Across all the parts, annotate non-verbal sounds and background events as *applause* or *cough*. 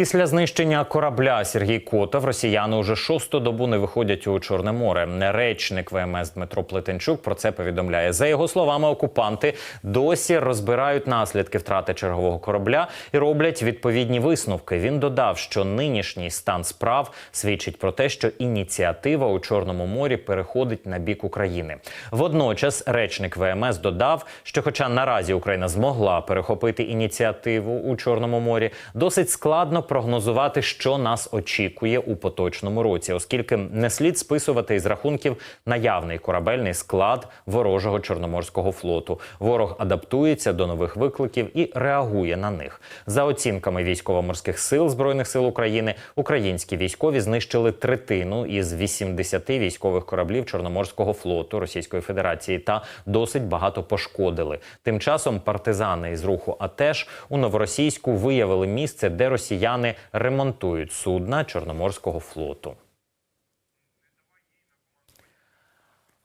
Після знищення корабля Сергій Котов росіяни уже шосту добу не виходять у Чорне море. Речник ВМС Дмитро Плетенчук про це повідомляє. За його словами, окупанти досі розбирають наслідки втрати чергового корабля і роблять відповідні висновки. Він додав, що нинішній стан справ свідчить про те, що ініціатива у Чорному морі переходить на бік України. Водночас, речник ВМС додав, що, хоча наразі Україна змогла перехопити ініціативу у Чорному морі, досить складно прогнозувати, що нас очікує у поточному році, оскільки не слід списувати із рахунків наявний корабельний склад ворожого чорноморського флоту. Ворог адаптується до нових викликів і реагує на них. За оцінками військово-морських сил збройних сил України, українські військові знищили третину із 80 військових кораблів Чорноморського флоту Російської Федерації та досить багато пошкодили. Тим часом партизани із руху АТЕШ у новоросійську виявили місце, де росіяни ремонтують судна Чорноморського флоту.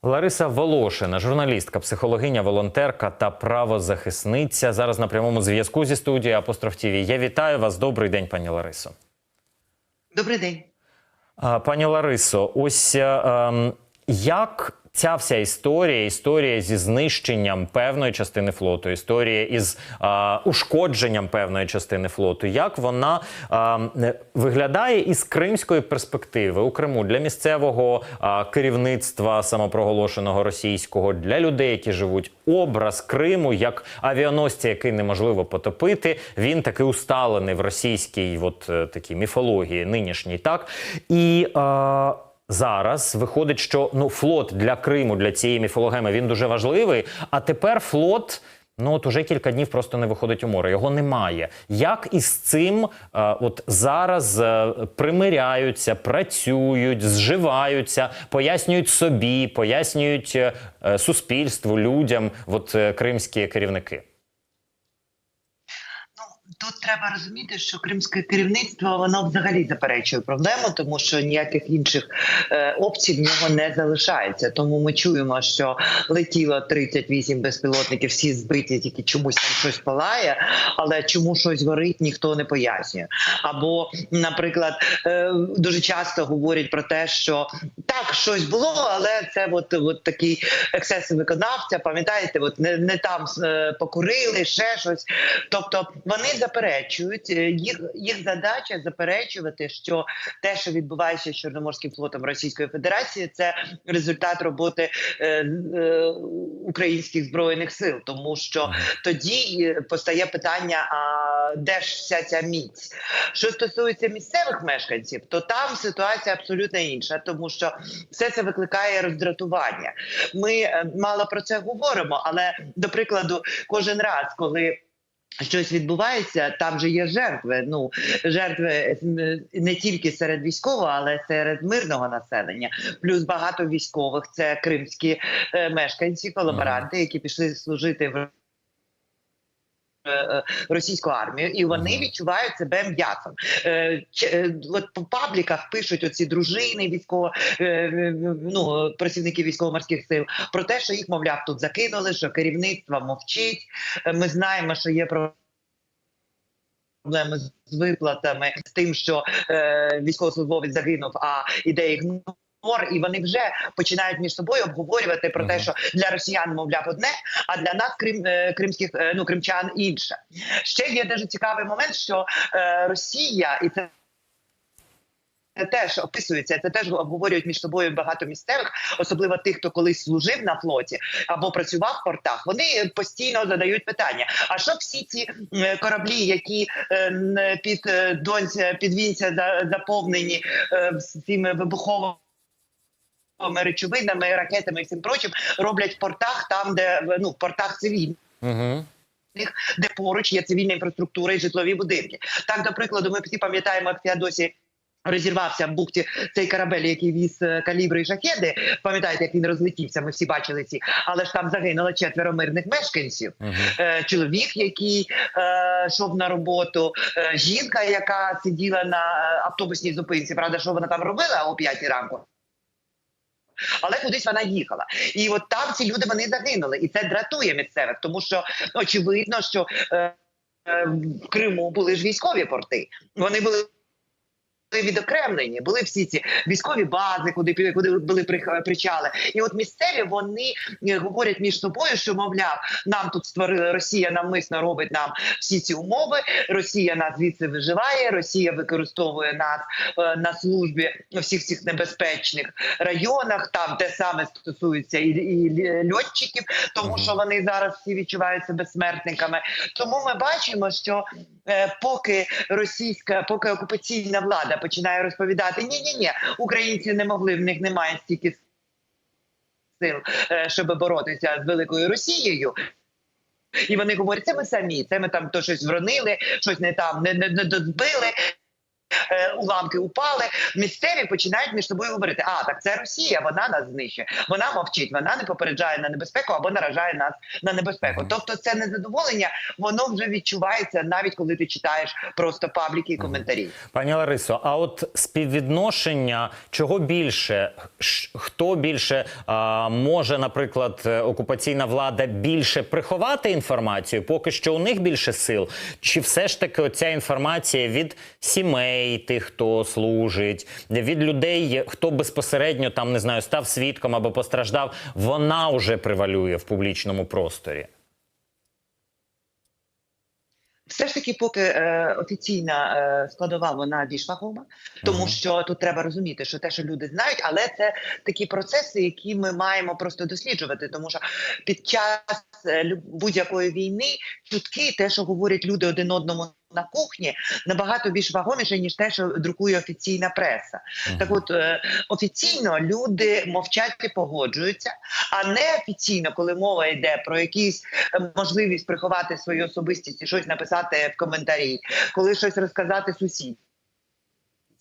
Лариса Волошина, журналістка, психологиня, волонтерка та правозахисниця. Зараз на прямому зв'язку зі студією Апостроф ТІВІ. Я вітаю вас. Добрий день, пані Ларисо. Добрий день. Пані Ларисо, ось ем, як ця вся історія, історія зі знищенням певної частини флоту, історія із е, ушкодженням певної частини флоту, як вона е, виглядає із кримської перспективи у Криму для місцевого е, керівництва самопроголошеного російського, для людей, які живуть образ Криму як авіаносця, який неможливо потопити. Він таки усталений в російській, от е, такій міфології нинішній, так і. Е, Зараз виходить, що ну флот для Криму, для цієї міфологеми він дуже важливий. А тепер флот. Ну от уже кілька днів просто не виходить у море. Його немає. Як із цим е, от зараз е, примиряються, працюють, зживаються, пояснюють собі, пояснюють е, е, суспільству, людям, от е, кримські керівники. Тут треба розуміти, що кримське керівництво воно взагалі заперечує проблему, тому що ніяких інших е, опцій в нього не залишається. Тому ми чуємо, що летіло 38 безпілотників, всі збиті, тільки чомусь там щось палає, але чому щось горить, ніхто не пояснює. Або, наприклад, е, дуже часто говорять про те, що так щось було, але це от, от такий ексцес виконавця. Пам'ятаєте, от не, не там е, покурили, ще щось. Тобто вони заперечують е, їх їх задача заперечувати, що те, що відбувається з Чорноморським флотом Російської Федерації, це результат роботи е, е, українських збройних сил, тому що тоді е, постає питання: а де ж вся ця міць? Що стосується місцевих мешканців, то там ситуація абсолютно інша, тому що все це викликає роздратування. Ми е, мало про це говоримо, але до прикладу, кожен раз, коли Щось відбувається, там же є жертви. Ну жертви не тільки серед військового, але серед мирного населення. Плюс багато військових це кримські е, мешканці, колаборанти, які пішли служити в. Е, Російську армію, і вони відчувають себе м'ясом. Е, е, От по пабліках пишуть оці дружини військово, е, е, ну працівники військово-морських сил про те, що їх, мовляв, тут закинули, що керівництво мовчить. Е, Ми знаємо, що є про. Проблеми з виплатами з тим, що е, військовослужбовець загинув, а іде ігнор. І вони вже починають між собою обговорювати про те, що для росіян мовляв одне, а для нас, крим е, кримських е, ну кримчан, інше. Ще є дуже цікавий момент, що е, Росія і це. Це теж описується, це теж обговорюють між собою багато місцевих, особливо тих, хто колись служив на флоті або працював в портах. Вони постійно задають питання: а що всі ці кораблі, які е, під донця під вінця заповнені цими вибуховими речовинами, ракетами і всім прочим, роблять в портах, там де ну в портах цивільних Угу. де поруч є цивільна інфраструктура і житлові будинки. Так, до прикладу, ми всі пам'ятаємо, як в Феодосі розірвався в бухті цей корабель, який віз е, калібри і шахеди. Пам'ятаєте, як він розлетівся? Ми всі бачили ці, але ж там загинуло четверо мирних мешканців. Угу. Е, Чоловік, який е, йшов на роботу, жінка, яка сиділа на автобусній зупинці. Правда, що вона там робила о 5 ранку? Але кудись вона їхала, і от там ці люди вони загинули, і це дратує місцевих, тому що очевидно, що е, в Криму були ж військові порти. Вони були. Відокремлені були всі ці військові бази, куди куди були причали, і от місцеві вони е, говорять між собою, що мовляв, нам тут створили Росія навмисно робить нам всі ці умови. Росія нас звідси виживає. Росія використовує нас е, на службі у всіх цих небезпечних районах. Там те саме стосується і, і льотчиків, тому що вони зараз всі відчувають себе смертниками. Тому ми бачимо, що е, поки російська, поки окупаційна влада починає розповідати, ні, ні, ні, українці не могли, в них немає стільки сил, е, щоб боротися з великою Росією. І вони говорять, це ми самі, це ми там то щось вронили, щось не там не, не, не дозбили. Е, Уламки упали, місцеві починають між собою говорити: а так це Росія, вона нас знищує, вона мовчить, вона не попереджає на небезпеку або наражає нас на небезпеку. Тобто, це незадоволення, воно вже відчувається навіть коли ти читаєш просто пабліки і коментарі. Пані Ларисо, а от співвідношення чого більше? Хто більше а, може, наприклад, окупаційна влада більше приховати інформацію, поки що у них більше сил? Чи все ж таки оця інформація від сімей, тих, хто служить, від людей, хто безпосередньо там не знаю, став свідком або постраждав, вона вже превалює в публічному просторі? Все ж таки, поки е, офіційна е, складова вона більш вагома, тому Мгм. що тут треба розуміти, що те, що люди знають, але це такі процеси, які ми маємо просто досліджувати, тому що під час е, будь-якої війни чутки, те, що говорять люди один одному. На кухні набагато більш вагоміше ніж те, що друкує офіційна преса. Так, от е, офіційно люди мовчать і погоджуються, а неофіційно, коли мова йде про якісь е, можливість приховати свою особистість і щось написати в коментарі, коли щось розказати сусідці.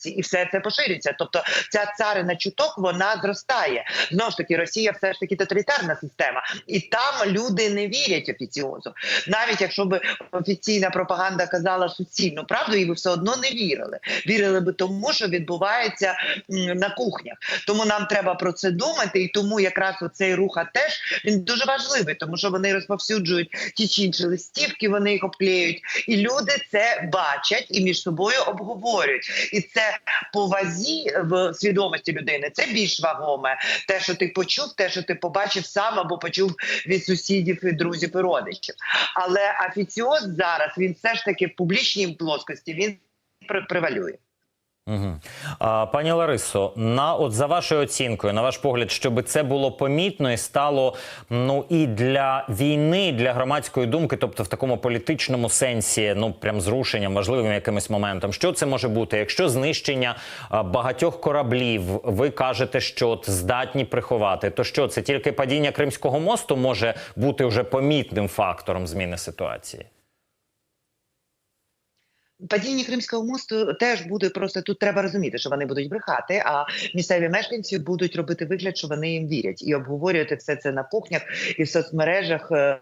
І все це поширюється. Тобто ця царина чуток вона зростає. Знову ж таки, Росія все ж таки тоталітарна система, і там люди не вірять офіціозу. Навіть якщо б офіційна пропаганда казала суцільну правду, і ви все одно не вірили. Вірили би тому, що відбувається на кухнях. Тому нам треба про це думати, і тому якраз оцей рух теж він дуже важливий, тому що вони розповсюджують ті чи інші листівки, вони їх обклеюють, і люди це бачать і між собою обговорюють. І це по вазі в свідомості людини це більш вагоме. Те, що ти почув, те, що ти побачив сам або почув від сусідів і друзів і родичів. Але офіціоз зараз він все ж таки в публічній плоскості він пр- превалює. Угу. А, пані Ларисо, на от за вашою оцінкою, на ваш погляд, щоб це було помітно і стало ну і для війни, для громадської думки, тобто в такому політичному сенсі, ну прям зрушенням, важливим якимось моментом. Що це може бути? Якщо знищення багатьох кораблів, ви кажете, що от здатні приховати, то що це тільки падіння Кримського мосту може бути вже помітним фактором зміни ситуації? Падіння Кримського мосту теж буде просто тут. Треба розуміти, що вони будуть брехати. А місцеві мешканці будуть робити вигляд, що вони їм вірять, і обговорювати все це на кухнях і в соцмережах. е,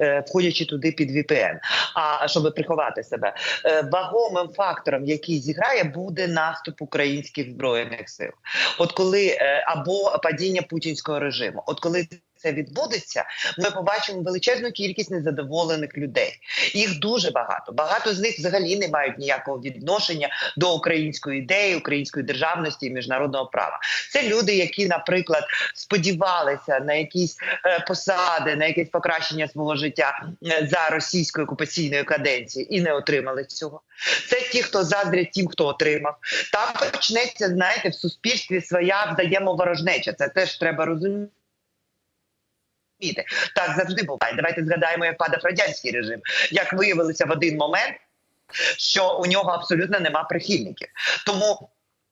е, Входячи туди під VPN, а щоб приховати себе Е, вагомим фактором, який зіграє, буде наступ українських збройних сил. От коли або падіння путінського режиму, от коли це відбудеться, ми побачимо величезну кількість незадоволених людей. Їх дуже багато. Багато з них взагалі не мають ніякого відношення до української ідеї, української державності і міжнародного права. Це люди, які, наприклад, сподівалися на якісь е, посади, на якесь покращення свого життя е, за російською окупаційною каденцією і не отримали цього. Це ті, хто заздрять тим, хто отримав. Там почнеться, знаєте, в суспільстві своя взаємоворожнеча. Це теж треба розуміти. Так завжди буває. Давайте згадаємо, як падав радянський режим. Як виявилося в один момент, що у нього абсолютно нема прихильників. Тому.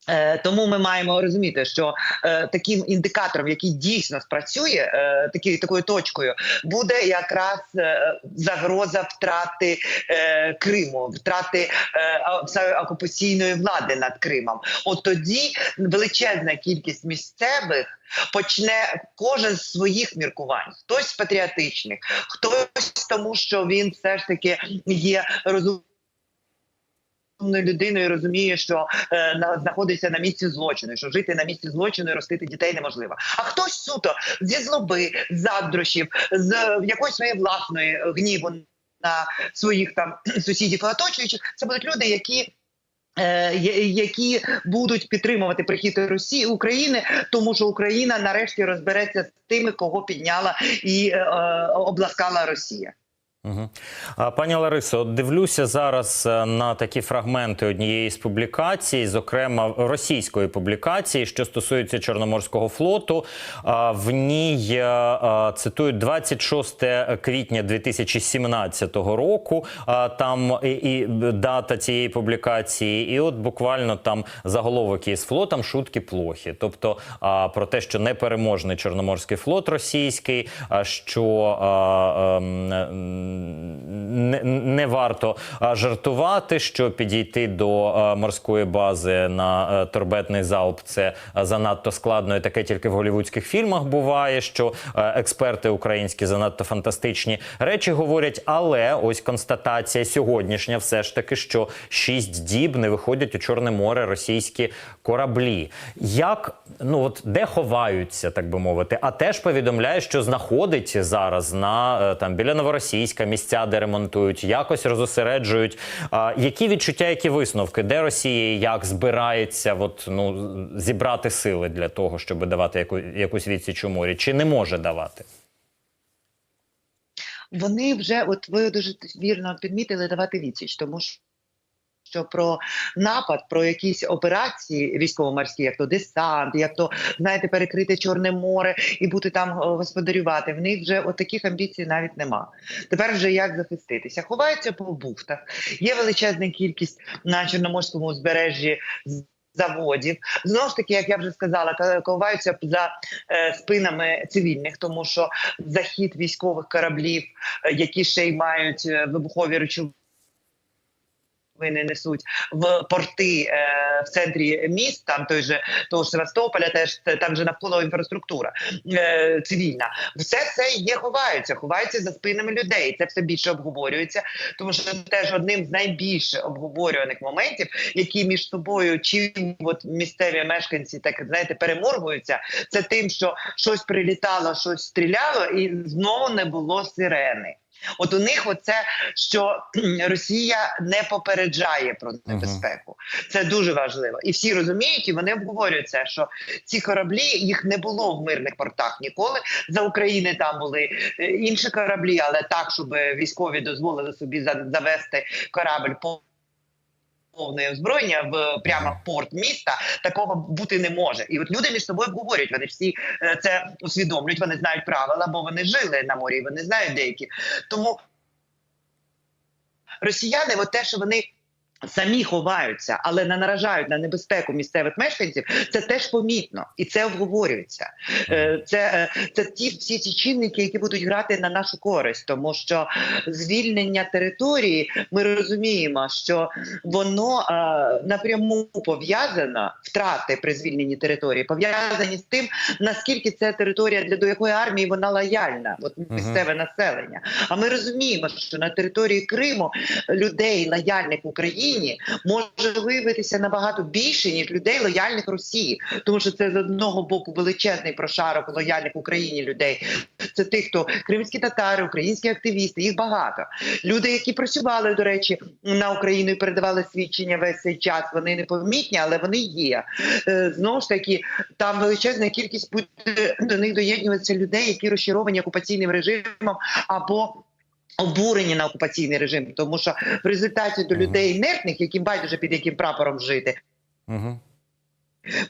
Е, Тому ми маємо розуміти, що е, таким індикатором, який дійсно спрацює, е, такі, такою точкою, буде якраз е, загроза втрати е, Криму, втрати е, окупаційної влади над Кримом. От тоді величезна кількість місцевих почне кожен з своїх міркувань, хтось з патріотичних, хтось тому, що він все ж таки є розумною людиною, розуміє, що е, на, знаходиться на місці злочину, що жити на місці злочину і ростити дітей неможливо. А хтось суто зі злоби, з заздрощів, з е, якоїсь своєї власної е, гніву на своїх там *clears throat* сусідів і оточуючих. Це будуть люди, які. е, Які будуть підтримувати прихід Росії України, тому що Україна нарешті розбереться з тими, кого підняла і е, обласкала Росія. Пані Ларисо, дивлюся зараз е, на такі фрагменти однієї з публікацій, зокрема російської публікації, що стосується Чорноморського флоту. В ній е, е, цитують 26 квітня 2017 року. Там і, і дата цієї публікації, і от буквально там заголовок із флотом шутки плохі. Тобто про те, що непереможний Чорноморський флот російський, що ем, не, не варто жартувати, що підійти до морської бази на е, торбетний залп це занадто складно, і таке тільки в голівудських фільмах буває. Що е, експерти українські занадто фантастичні речі говорять. Але ось констатація сьогоднішня, все ж таки, що шість діб не виходять у Чорне море російські кораблі. Як ну от де ховаються, так би мовити, а теж повідомляє, що знаходить зараз на е, там біля новоросійська місця, де ремонтують, якось розосереджують. Які відчуття, які висновки, де Росія як збирається от, ну, зібрати сили для того, щоб давати яку, якусь відсіч у морі, чи не може давати? Вони вже, от ви дуже вірно підмітили, давати відсіч, тому що. Що про напад, про якісь операції військово-морські, як то десант, як то знаєте, перекрити Чорне море і бути там господарювати. В них вже от таких амбіцій навіть нема. Тепер вже як захиститися? Ховаються по бухтах. Є величезна кількість на чорноморському узбережжі заводів. Знову ж таки, як я вже сказала, ка- за е, спинами цивільних, тому що захід військових кораблів, е, які ще й мають е, вибухові речовини. Несуть в порти е, в центрі міст, там той же того ж Севастополя, теж там же навколо інфраструктура е, цивільна. Все це є ховаються, ховаються за спинами людей. Це все більше обговорюється, тому що теж одним з найбільше обговорюваних моментів, які між собою чим от місцеві мешканці так знаєте переморгуються, це тим, що щось прилітало, щось стріляло, і знову не було сирени. От у них оце, що *clears throat* Росія не попереджає про небезпеку. Це дуже важливо. І всі розуміють, і вони обговорюють це, що ці кораблі їх не було в мирних портах ніколи. За України там були е, інші кораблі, але так, щоб військові дозволили собі завести корабль по. Повне озброєння в прямо в порт міста такого бути не може, і от люди між собою обговорюють. Вони всі е, це усвідомлюють. Вони знають правила, бо вони жили на морі. Вони знають деякі. Тому росіяни, от те, що вони. Самі ховаються, але не наражають на небезпеку місцевих мешканців. Це теж помітно і це обговорюється. Е, Це, е, це ті всі ці чинники, які будуть грати на нашу користь, тому що звільнення території ми розуміємо, що воно е, напряму пов'язано втрати при звільненні території, пов'язані з тим, наскільки це територія для до якої армії вона лояльна, от місцеве населення. А ми розуміємо, що на території Криму людей лояльних Україні може виявитися набагато більше ніж людей лояльних Росії, тому що це з одного боку величезний прошарок лояльних Україні людей. Це тих, хто кримські татари, українські активісти, їх багато. Люди, які працювали, до речі, на Україну і передавали свідчення весь цей час. Вони не помітні, але вони є. Е, Знову ж таки, там величезна кількість до них доєднюватися людей, які розчаровані окупаційним режимом або. Обурені на окупаційний режим, тому що в результаті до людей інертних, яким байдуже під яким прапором жити, Угу.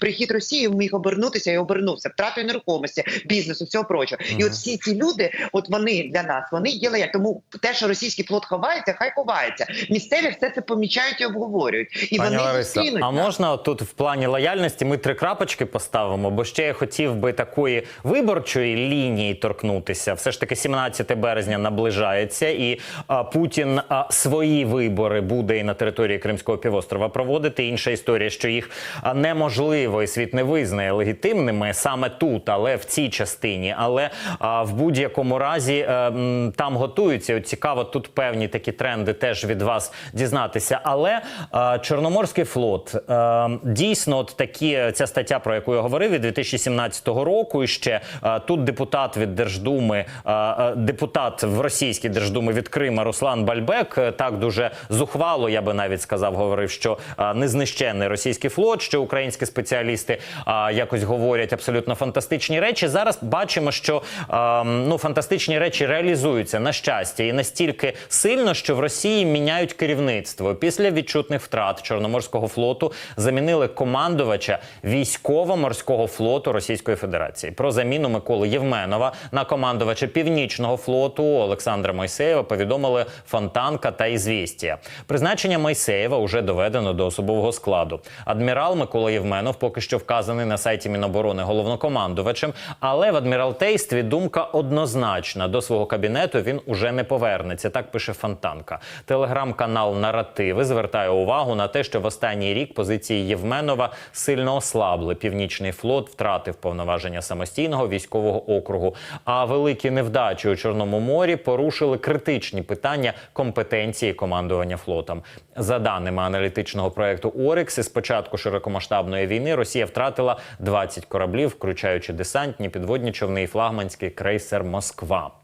Прихід Росії міг обернутися і обернувся втратою нерухомості, бізнесу, всього прочого. І от всі ці люди, от вони для нас, вони є лояльні. Тому те, що російський флот ховається, хай ховається. Місцеві все це помічають і обговорюють. І Пані вони зустрінуть а нас. можна тут в плані лояльності ми три крапочки поставимо? Бо ще я хотів би такої виборчої лінії торкнутися. Все ж таки, 17 березня наближається, і а, Путін а, свої вибори буде і на території Кримського півострова проводити. Інша історія, що їх неможливо можливо і світ не визнає легітимними саме тут, але в цій частині. Але а, в будь-якому разі е, м, там готуються. От цікаво, тут певні такі тренди теж від вас дізнатися. Але е, Чорноморський флот е, дійсно, от такі ця стаття, про яку я говорив, від 2017 року. І ще е, тут депутат від Держдуми, е, е, депутат в російській Держдумі від Крима Руслан Бальбек е, так дуже зухвало, я би навіть сказав, говорив, що е, незнищений російський флот, що українські спеціалісти е, якось говорять абсолютно фантастичні речі. Зараз бачимо, що е, ну фантастичні речі реалізуються на щастя і настільки сильно, що в Росії міняють керівництво після відчутних втрат Чорноморського флоту замінили командувача військово-морського флоту Російської Федерації. Про заміну Миколи Євменова на командувача Північного флоту Олександра Мойсеєва повідомили Фонтанка та Ізвістія. Призначення Мойсеєва уже доведено до особового складу. Адмірал Микола Євменов поки що вказаний на сайті Міноборони головнокомандувачем, але в адміралтействі думка однозначна. До свого кабінету він уже не повернеться. Так пише Фонтанка. Телеграм-канал Наративи звертає увагу на те, що в останній рік позиції Євменова сильно ослабли. Північний флот втратив повноваження самостійного військового округу. А великі невдачі у Чорному морі порушили критичні питання компетенції командування флотом. За даними аналітичного проекту Орекс, із початку широкомасштабної війни Росія втратила 20 кораблів, включаючи десантні, підводні човни і флагманський крейсер Москва.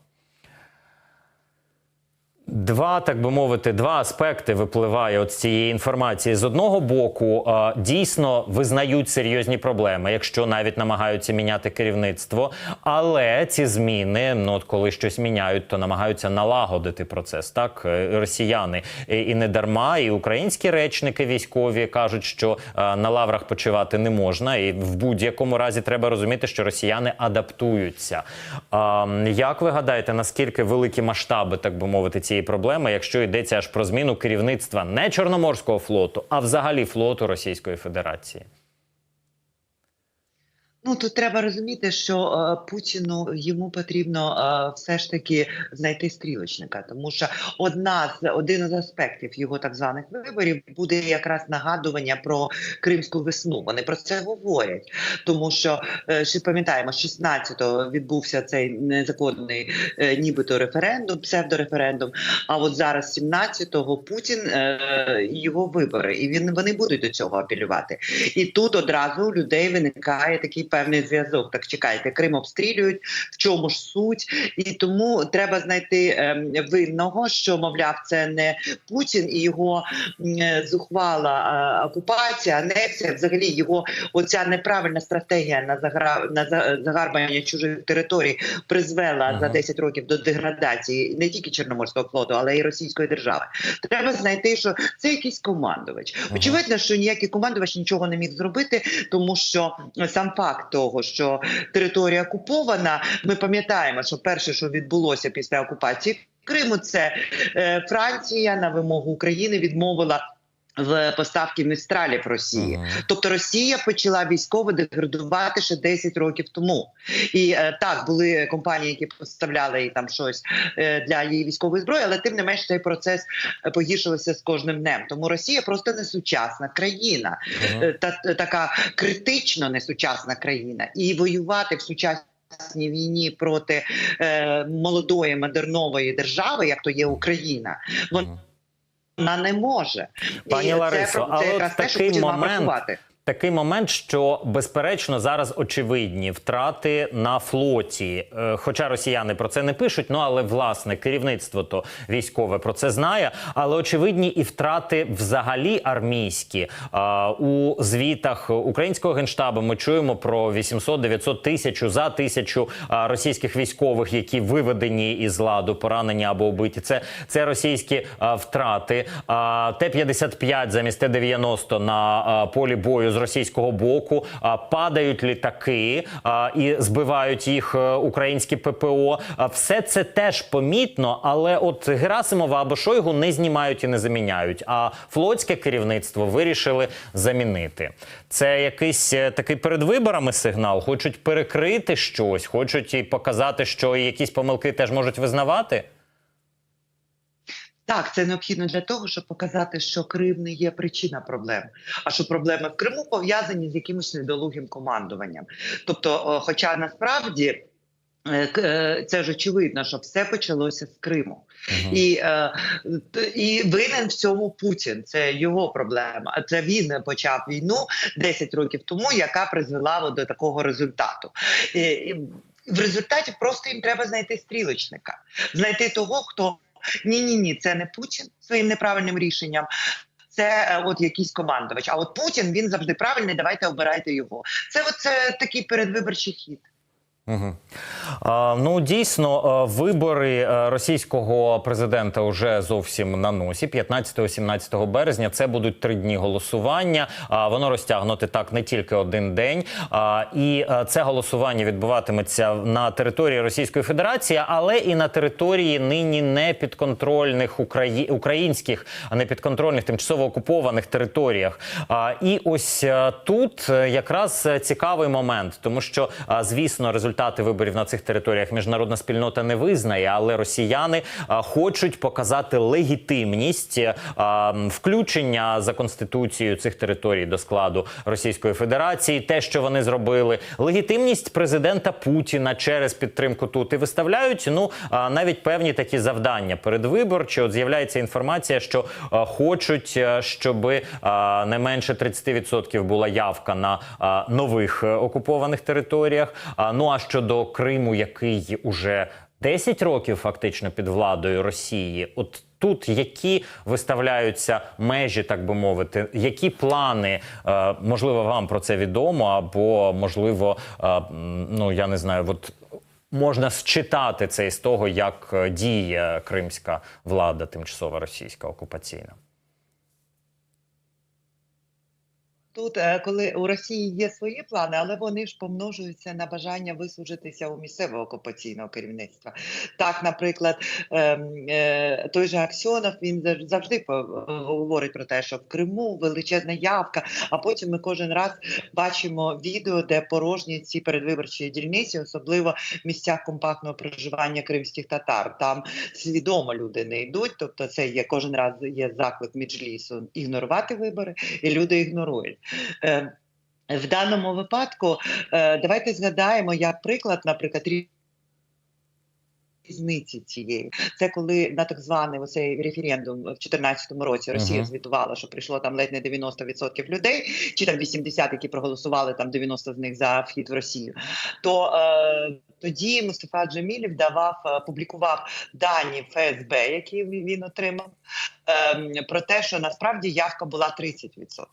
Два, так би мовити, два аспекти випливає от з цієї інформації. З одного боку, дійсно визнають серйозні проблеми, якщо навіть намагаються міняти керівництво. Але ці зміни, ну от коли щось міняють, то намагаються налагодити процес. Так Е, росіяни і, не дарма, і українські речники військові кажуть, що на лаврах почивати не можна, і в будь-якому разі треба розуміти, що росіяни адаптуються. Як ви гадаєте, наскільки великі масштаби, так би мовити, цієї проблеми, якщо йдеться аж про зміну керівництва не Чорноморського флоту, а взагалі флоту Російської Федерації? Ну тут треба розуміти, що е, Путіну йому потрібно е, все ж таки знайти стрілочника, тому що одна з один з аспектів його так званих виборів буде якраз нагадування про кримську весну. Вони про це говорять, тому що е, ще пам'ятаємо, 16-го відбувся цей незаконний, е, нібито референдум, псевдореферендум. А от зараз, 17-го, Путін е, його вибори, і він вони будуть до цього апелювати. І тут одразу у людей виникає такий певний зв'язок. Так чекайте, Крим обстрілюють, в чому ж суть? І тому треба знайти ем, винного, що мовляв, це не Путін і його е, зухвала е, окупація, анексія, взагалі його оця неправильна стратегія на загра на за- загарбання чужих територій призвела Ага. за 10 років до деградації не тільки Чорноморського флоту, але й Російської держави. Треба знайти, що це якийсь командувач. Ага. Очевидно, що ніякий командувач нічого не міг зробити, тому що сам факт того, що територія окупована, ми пам'ятаємо, що перше, що відбулося після окупації Криму, це е, Франція на вимогу України відмовила. В поставки містралів Росії, Мгм. тобто Росія почала військово деградувати ще 10 років тому. І е, так були компанії, які поставляли їй там щось е, для її військової зброї, але тим не менш цей процес е, погіршувався з кожним днем. Тому Росія просто не сучасна країна, Мгм. е, та та- така критично несучасна країна, і воювати в сучасній війні проти е, молодої модернової держави, як то є Україна, вона Мгм. не може. Пані Ларисо, але от такий момент-. Такий момент, що безперечно зараз очевидні втрати на флоті. Е, Хоча росіяни про це не пишуть, ну але власне керівництво то військове про це знає. Але очевидні і втрати взагалі армійські. У звітах українського генштабу ми чуємо про 800-900 тисячу за тисячу російських військових, які виведені із ладу, поранені або вбиті. Це, це російські втрати. А, Т-55 замість Т-90 на полі бою з російського боку. Падають літаки і збивають їх е, українські ППО. Все це теж помітно, але от Герасимова або Шойгу не знімають і не заміняють. А флотське керівництво вирішили замінити. Це якийсь е, такий перед виборами сигнал. Хочуть перекрити щось, хочуть і показати, що якісь помилки теж можуть визнавати. Так, це необхідно для того, щоб показати, що Крим не є причина проблем, а що проблеми в Криму пов'язані з якимось недолугим командуванням. Тобто, хоча насправді. е, е, Це ж очевидно, що все почалося з Криму, Мгм. і, е, і винен в цьому Путін. Це його проблема. Це він почав війну 10 років тому, яка призвела до такого результату. І, і в результаті просто їм треба знайти стрілочника, знайти того, хто ні, ні, ні, це не Путін своїм неправильним рішенням. Це е, от якийсь командувач. А от Путін він завжди правильний. Давайте обирайте його. Це от це такий передвиборчий хід. Угу. А, ну дійсно, е, вибори е, російського президента вже зовсім на носі. 15-17 березня це будуть три дні голосування. А воно розтягнуте так не тільки один день. А, і е, це голосування відбуватиметься на території Російської Федерації, але і на території нині непідконтрольних Украї... українських, а не підконтрольних тимчасово окупованих територіях. А, і ось тут якраз цікавий момент, тому що звісно результати виборів на цих територіях міжнародна спільнота не визнає, але росіяни хочуть показати легітимність включення за конституцією цих територій до складу Російської Федерації, те, що вони зробили, легітимність президента Путіна через підтримку тут і виставляють ну навіть певні такі завдання передвиборчі. От з'являється інформація, що хочуть, е, щоб не менше 30% була явка на нових е, окупованих територіях. Ну а щодо Криму, який уже 10 років фактично під владою Росії, от. Тут які виставляються межі, так би мовити, які плани е, можливо вам про це відомо, або можливо, е, ну я не знаю, от можна считати це із того, як е, діє кримська влада, тимчасова російська окупаційна. Тут, е, коли у Росії є свої плани, але вони ж помножуються на бажання вислужитися у місцевого окупаційного керівництва. Так, наприклад, ем, е, той же Аксьонов він зав- завжди говорить про те, що в Криму величезна явка. А потім ми кожен раз бачимо відео, де порожні ці передвиборчі дільниці, особливо в місцях компактного проживання кримських татар. Там свідомо люди не йдуть. Тобто, це є кожен раз є заклик Меджлісу ігнорувати вибори, і люди ігнорують. Е, В даному випадку е, давайте згадаємо як приклад, наприклад, різниці цієї. Це коли на так званий оцей референдум в 2014 році Росія Мгм. звітувала, що прийшло там ледь не 90% людей, чи там 80, які проголосували, там 90 з них за вхід в Росію. То е, тоді Мустафа Джемілів давав, е, публікував дані ФСБ, які він він отримав, е, про те, що насправді явка була 30%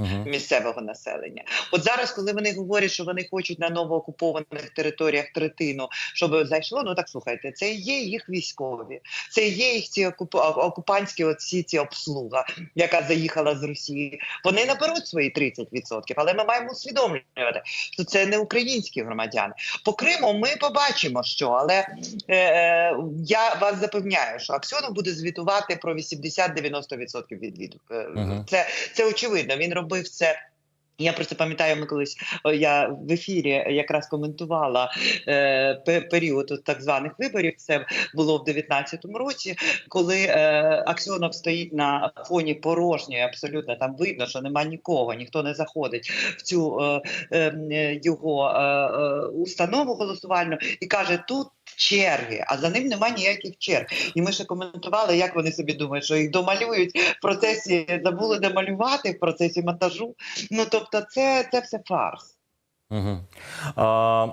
Угу. місцевого населення. От зараз, коли вони говорять, що вони хочуть на новоокупованих територіях третину, щоб зайшло, ну так слухайте, це є їх військові, це є їх ці окуп... окупантські оці ці обслуга, яка заїхала з Росії. Вони наберуть свої 30%, але ми маємо усвідомлювати, що це не українські громадяни. По Криму ми побачимо, що але е, е, я вас запевняю, що Аксьонов буде звітувати про 80-90% відвіду. Е, Мгм. Це це очевидно. Він робив це. Я просто пам'ятаю, ми колись я в ефірі якраз коментувала е, період так званих виборів. Це було в 19-му році, коли е, Аксьонов стоїть на фоні порожньої, абсолютно там видно, що нема нікого, ніхто не заходить в цю е, е, е, його е, е, установу голосувальну і каже: тут черги, а за ним нема ніяких черг. І ми ще коментували, як вони собі думають, що їх домалюють в процесі, забули домалювати в процесі монтажу. Ну тобто, це, це все фарс. Угу. А,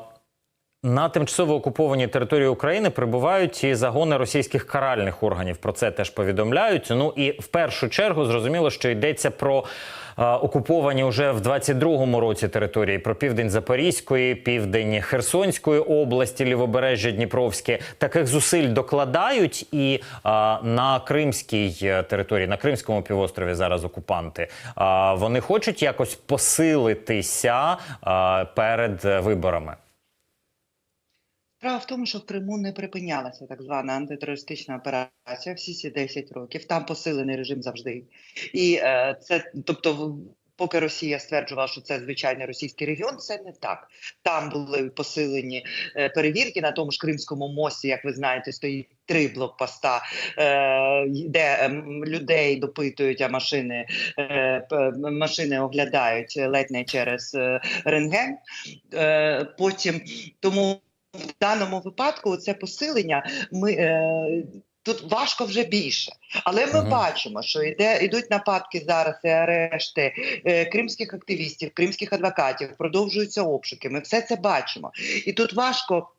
на тимчасово окупованій території України прибувають і загони російських каральних органів. Про це теж повідомляють. Ну і в першу чергу зрозуміло, що йдеться про окуповані вже в 22-му році території про південь Запорізької, південь Херсонської області, лівобережжя Дніпровське. Таких зусиль докладають і а, на кримській е, території, на Кримському півострові зараз окупанти. А, вони хочуть якось посилитися а, перед е, виборами. Справа в тому, що в Криму не припинялася так звана антитерористична операція всі ці 10 років. Там посилений режим завжди. І е, це, тобто, Поки Росія стверджувала, що це звичайний російський регіон, це не так. Там були посилені е, перевірки на тому ж Кримському мості, як ви знаєте, стоїть три блокпоста, е, де ем, людей допитують, а машини, е, машини оглядають ледь не через рентген. Потім тому в даному випадку це посилення. Ми е, тут важко вже більше, але ми ага. бачимо, що йде ідуть нападки зараз і арешти е, кримських активістів, кримських адвокатів, продовжуються обшуки. Ми все це бачимо, і тут важко.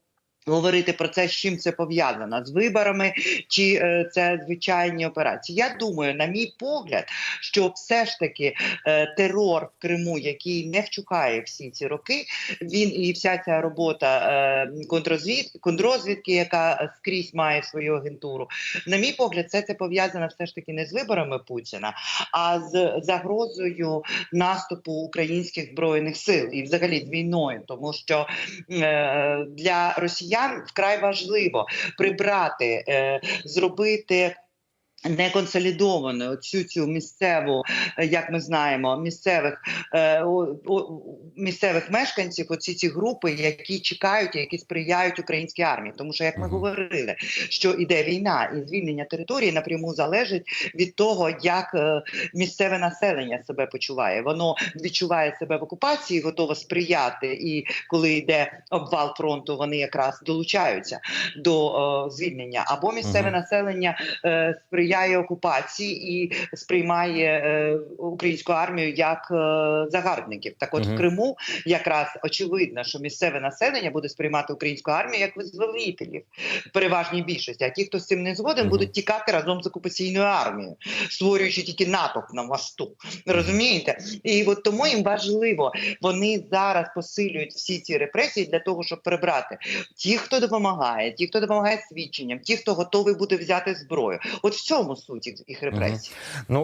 Говорити про це, з чим це пов'язано з виборами, чи е, це звичайні операції. Я думаю, на мій погляд, що все ж таки е, терор в Криму, який не вчукає всі ці роки, він і вся ця робота е, контррозвід, контррозвідки, яка скрізь має свою агентуру. На мій погляд, це це пов'язано все ж таки не з виборами Путіна, а з загрозою наступу українських збройних сил і взагалі з війною, тому що е, для росіян вкрай важливо прибрати, е, зробити. Неконсолідовану цю цю місцеву, е, як ми знаємо, місцевих е, о- місцевих мешканців, оці ці групи, які чекають, які сприяють українській армії. Тому що, як ми говорили, що іде війна і звільнення території напряму залежить від того, як е, місцеве населення себе почуває. Воно відчуває себе в окупації, готово сприяти. І коли йде обвал фронту, вони якраз долучаються до е, звільнення. Або місцеве населення е, сприяє окупації і сприймає е, українську армію як е, загарбників. Так, от Мгм. в Криму якраз очевидно, що місцеве населення буде сприймати українську армію як визволителів в переважній більшості. А ті, хто з цим не згоден, Мгм. будуть тікати разом з окупаційною армією, створюючи тільки натовп на мосту. Розумієте? І от тому їм важливо, вони зараз посилюють всі ці репресії для того, щоб прибрати ті, хто допомагає, ті, хто допомагає свідченням, ті, хто готовий буде взяти зброю. От в цьому суть їх- репресій. Ну